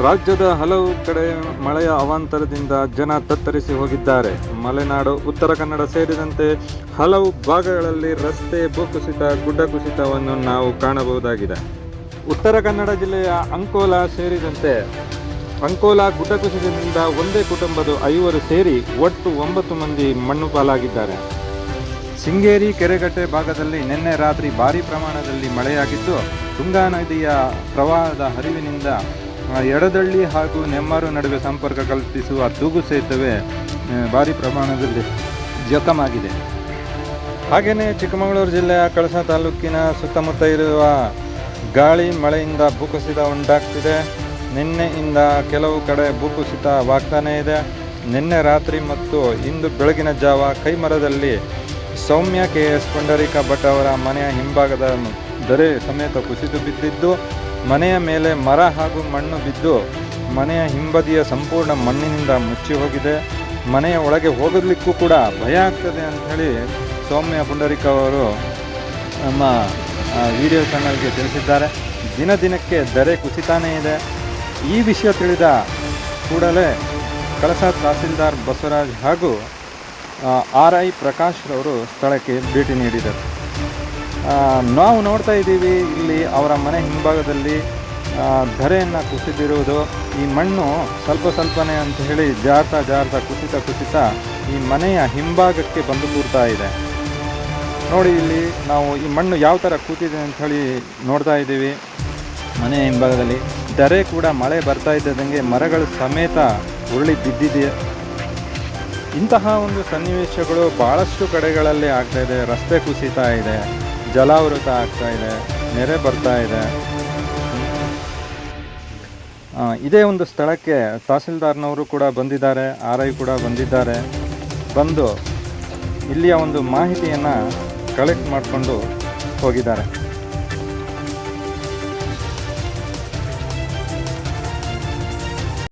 ರಾಜ್ಯದ ಹಲವು ಕಡೆ ಮಳೆಯ ಅವಾಂತರದಿಂದ ಜನ ತತ್ತರಿಸಿ ಹೋಗಿದ್ದಾರೆ. ಮಲೆನಾಡು, ಉತ್ತರ ಕನ್ನಡ ಸೇರಿದಂತೆ ಹಲವು ಭಾಗಗಳಲ್ಲಿ ರಸ್ತೆ ಭೂಕುಸಿತ ಗುಡ್ಡ ಕುಸಿತವನ್ನು ನಾವು ಕಾಣಬಹುದಾಗಿದೆ. ಉತ್ತರ ಕನ್ನಡ ಜಿಲ್ಲೆಯ ಅಂಕೋಲ ಸೇರಿದಂತೆ ಅಂಕೋಲ ಗುಡ್ಡ ಕುಸಿತದಿಂದ ಒಂದೇ ಕುಟುಂಬದ ಐವರು ಸೇರಿ ಒಟ್ಟು ಒಂಬತ್ತು ಮಂದಿ ಮಣ್ಣು ಪಾಲಾಗಿದ್ದಾರೆ. ಸಿಂಗೇರಿ ಕೆರೆಗಟ್ಟೆ ಭಾಗದಲ್ಲಿ ನಿನ್ನೆ ರಾತ್ರಿ ಭಾರಿ ಪ್ರಮಾಣದಲ್ಲಿ ಮಳೆಯಾಗಿದ್ದು, ತುಂಗಾ ನದಿಯ ಪ್ರವಾಹದ ಹರಿವಿನಿಂದ ಎಡದಳ್ಳಿ ಹಾಗೂ ನೆಮ್ಮಾರು ನಡುವೆ ಸಂಪರ್ಕ ಕಲ್ಪಿಸುವ ತೂಗು ಸೇತುವೆ ಭಾರಿ ಪ್ರಮಾಣದಲ್ಲಿ ಜಖಮಾಗಿದೆ. ಹಾಗೆಯೇ ಚಿಕ್ಕಮಗಳೂರು ಜಿಲ್ಲೆಯ ಕಳಸ ತಾಲೂಕಿನ ಸುತ್ತಮುತ್ತ ಇರುವ ಗಾಳಿ ಮಳೆಯಿಂದ ಭೂಕುಸಿತ ಉಂಟಾಗ್ತಿದೆ. ನಿನ್ನೆಯಿಂದ ಕೆಲವು ಕಡೆ ಭೂಕುಸಿತವಾಗ್ತಾನೇ ಇದೆ. ನಿನ್ನೆ ರಾತ್ರಿ ಮತ್ತು ಇಂದು ಬೆಳಗಿನ ಜಾವ ಕೈಮರದಲ್ಲಿ ಸೌಮ್ಯ ಕೆ ಎಸ್ ಪುಂಡರೀಕ ಭಟ್ ಅವರ ಮನೆಯ ಹಿಂಭಾಗದ ದರೆ ಸಮೇತ ಕುಸಿದು ಬಿದ್ದಿದ್ದು, ಮನೆಯ ಮೇಲೆ ಮರ ಹಾಗೂ ಮಣ್ಣು ಬಿದ್ದು, ಮನೆಯ ಹಿಂಬದಿಯ ಸಂಪೂರ್ಣ ಮಣ್ಣಿನಿಂದ ಮುಚ್ಚಿ ಹೋಗಿದೆ. ಮನೆಯ ಒಳಗೆ ಹೋಗಲಿಕ್ಕೂ ಕೂಡ ಭಯ ಆಗ್ತದೆ ಅಂಥೇಳಿ ಸೌಮ್ಯ ಪುಂಡರಿಕ ಅವರು ನಮ್ಮ ವಿಡಿಯೋ ಚಾನಲ್ಗೆ ತಿಳಿಸಿದ್ದಾರೆ. ದಿನ ದಿನಕ್ಕೆ ದರೆ ಕುಸಿತಾನೇ ಇದೆ. ಈ ವಿಷಯ ತಿಳಿದ ಕೂಡಲೇ ಕಳಸ ತಹಸೀಲ್ದಾರ್ ಬಸವರಾಜ್ ಹಾಗೂ ಆರ್ ಐ ಪ್ರಕಾಶ್ರವರು ಸ್ಥಳಕ್ಕೆ ಭೇಟಿ ನೀಡಿದರು. ನಾವು ನೋಡ್ತಾ ಇದ್ದೀವಿ ಇಲ್ಲಿ ಅವರ ಮನೆ ಹಿಂಭಾಗದಲ್ಲಿ ಧರೆಯನ್ನು ಕುಸಿದಿರುವುದು. ಈ ಮಣ್ಣು ಸ್ವಲ್ಪ ಸ್ವಲ್ಪನೇ ಅಂತ ಹೇಳಿ ಜಾರ್ತಾ ಜಾರ್ತಾ ಕುಸಿತ ಕುಸಿತ ಈ ಮನೆಯ ಹಿಂಭಾಗಕ್ಕೆ ಬಂದು ಕೂರ್ತಾ ಇದೆ. ನೋಡಿ ಇಲ್ಲಿ ನಾವು ಈ ಮಣ್ಣು ಯಾವ ಥರ ಕೂತಿದೆ ಹೇಳಿ ನೋಡ್ತಾ ಇದ್ದೀವಿ. ಮನೆಯ ಹಿಂಭಾಗದಲ್ಲಿ ದರೆ ಕೂಡ ಮಳೆ ಬರ್ತಾ ಇದ್ದಂಗೆ ಮರಗಳು ಸಮೇತ ಉರುಳಿ ಬಿದ್ದಿದೆ. ಇಂತಹ ಒಂದು ಸನ್ನಿವೇಶಗಳು ಭಾಳಷ್ಟು ಕಡೆಗಳಲ್ಲಿ ಆಗ್ತಾ ಇದೆ, ರಸ್ತೆ ಕುಸಿತಾ ಇದೆ. ಜಲಾವೃತ ಆಗ್ತಾ ಇದೆ, ನೆರೆ ಬರ್ತಾ ಇದೆ. ಇದೇ ಒಂದು ಸ್ಥಳಕ್ಕೆ ತಹಸೀಲ್ದಾರ್ನವರು ಕೂಡ ಬಂದಿದ್ದಾರೆ ಆರ್ ಐ ಕೂಡ ಬಂದಿದ್ದಾರೆ. ಬಂದು ಇಲ್ಲಿಯ ಒಂದು ಮಾಹಿತಿಯನ್ನು ಕಲೆಕ್ಟ್ ಮಾಡಿಕೊಂಡು ಹೋಗಿದ್ದಾರೆ.